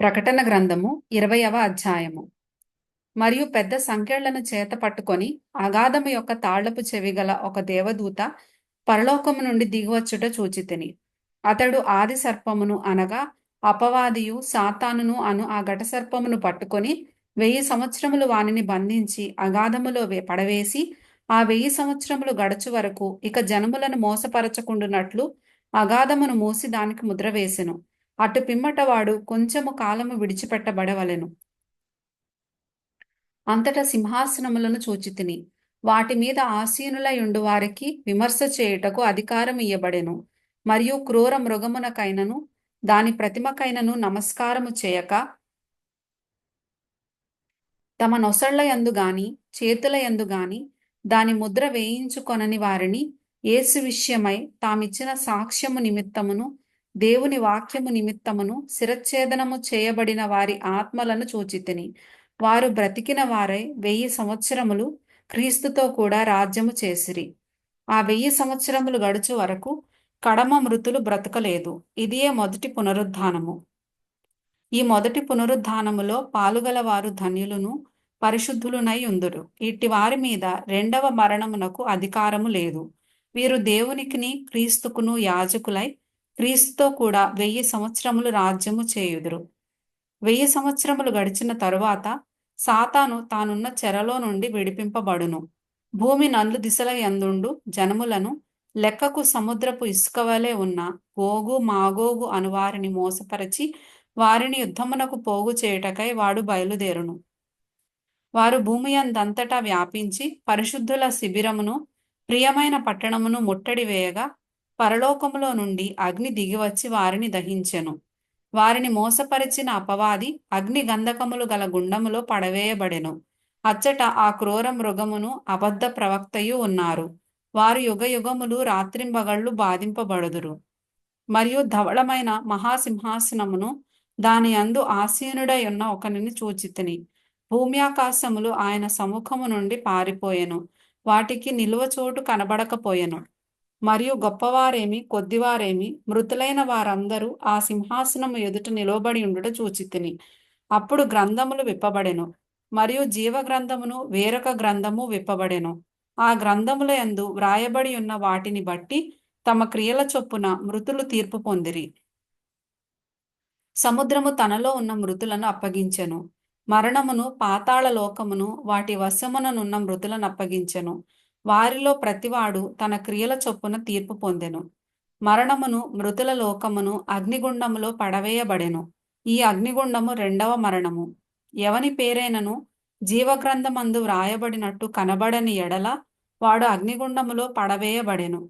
ప్రకటన గ్రంథము ఇరవయవ అధ్యాయము. మరియు పెద్ద సంఖ్యలను చేత పట్టుకొని అగాధము యొక్క తాళ్ళపు చెవి గల ఒక దేవదూత పరలోకము నుండి దిగివచ్చుట చూచితిని. అతడు ఆది సర్పమును అనగా అపవాదియు సాతానును అను ఆ ఘట సర్పమును పట్టుకొని వెయ్యి సంవత్సరములు వానిని బంధించి అగాధములో పడవేసి ఆ వెయ్యి సంవత్సరములు గడచు వరకు ఇక జనములను మోసపరచకుండునట్లు అగాధమును మూసి దానికి ముద్ర వేసెను. అటు పిమ్మటవాడు కొంచెము కాలము విడిచిపెట్టబడవలెను. అంతటా సింహాసనములను చూచితిని వాటి మీద ఆసీనులై ఉండు వారికి విమర్శ చేయుటకు అధికారం ఇయ్యబడెను. మరియు క్రూర మృగమునకైనను దాని ప్రతిమకైనను నమస్కారము చేయక తమ నొసళ్ళ యందు గాని చేతుల యందు గాని దాని ముద్ర వేయించుకొనని వారిని యేసు విషయమై తామిచ్చిన సాక్ష్యము నిమిత్తమును దేవుని వాక్యము నిమిత్తమును శిరచ్ఛేదనము చేయబడిన వారి ఆత్మలను చూచితిని. వారు బ్రతికిన వారై వెయ్యి సంవత్సరములు క్రీస్తుతో కూడా రాజ్యము చేసిరి. ఆ వెయ్యి సంవత్సరములు గడుచు వరకు కడమ మృతులు బ్రతకలేదు. ఇదియే మొదటి పునరుద్ధానము. ఈ మొదటి పునరుద్ధానములో పాలుగల వారు ధన్యులను పరిశుద్ధులునై ఉందురు. ఇట్టి వారి మీద రెండవ మరణమునకు అధికారము లేదు. వీరు దేవునికిని క్రీస్తుకును యాజకులై క్రీస్తుతో కూడా వెయ్యి సంవత్సరములు రాజ్యము చేయుదురు. వెయ్యి సంవత్సరములు గడిచిన తరువాత సాతాను తానున్న చెరలో నుండి విడిపింపబడును. భూమి నల్లు దిశల యందుండు జనములను లెక్కకు సముద్రపు ఇసుక వలె ఉన్న గోగు మాగోగు అనువారిని మోసపరచి వారిని యుద్ధమునకు పోగు చేయుటకై వాడు బయలుదేరును. వారు భూమి అందంతటా వ్యాపించి పరిశుద్ధుల శిబిరమును ప్రియమైన పట్టణమును ముట్టడి వేయగా పరలోకములో నుండి అగ్ని దిగివచ్చి వారిని దహించెను. వారిని మోసపరిచిన అపవాది అగ్ని గంధకములు గల గుండములో పడవేయబడెను. అచ్చట ఆ క్రూర మృగమును అబద్ధ ప్రవక్తయు ఉన్నారు. వారు యుగ యుగములు రాత్రింబగళ్ళు బాధింపబడుదురు. మరియు ధవళమైన మహాసింహాసనమును దాని అందు ఆసీనుడై ఉన్న ఒకనిని చూచితిని. భూమ్యాకాశములు ఆయన సముఖము నుండి పారిపోయెను. వాటికి నిలువ చోటు కనబడకపోయెను. మరియు గొప్పవారేమి కొద్దివారేమి మృతులైన వారందరూ ఆ సింహాసనము ఎదుట నిలవబడి ఉండుట చూచితిని. అప్పుడు గ్రంథములు విప్పబడెను మరియు జీవ గ్రంథమును వేరొక గ్రంథము విప్పబడెను. ఆ గ్రంథముల యందు వ్రాయబడి ఉన్న వాటిని బట్టి తమ క్రియల చొప్పున మృతులు తీర్పు పొందిరి. సముద్రము తనలో ఉన్న మృతులను అప్పగించెను మరణమును పాతాళ లోకమును వాటి వశముననున్న మృతులను అప్పగించెను. వారిలో ప్రతివాడు తన క్రియల చొప్పున తీర్పు పొందెను. మరణమును మృతుల లోకమును అగ్నిగుండములో పడవేయబడెను. ఈ అగ్నిగుండము రెండవ మరణము. ఎవని పేరైనను జీవగ్రంథమందు వ్రాయబడినట్టు కనబడని ఎడల వాడు అగ్నిగుండములో పడవేయబడెను.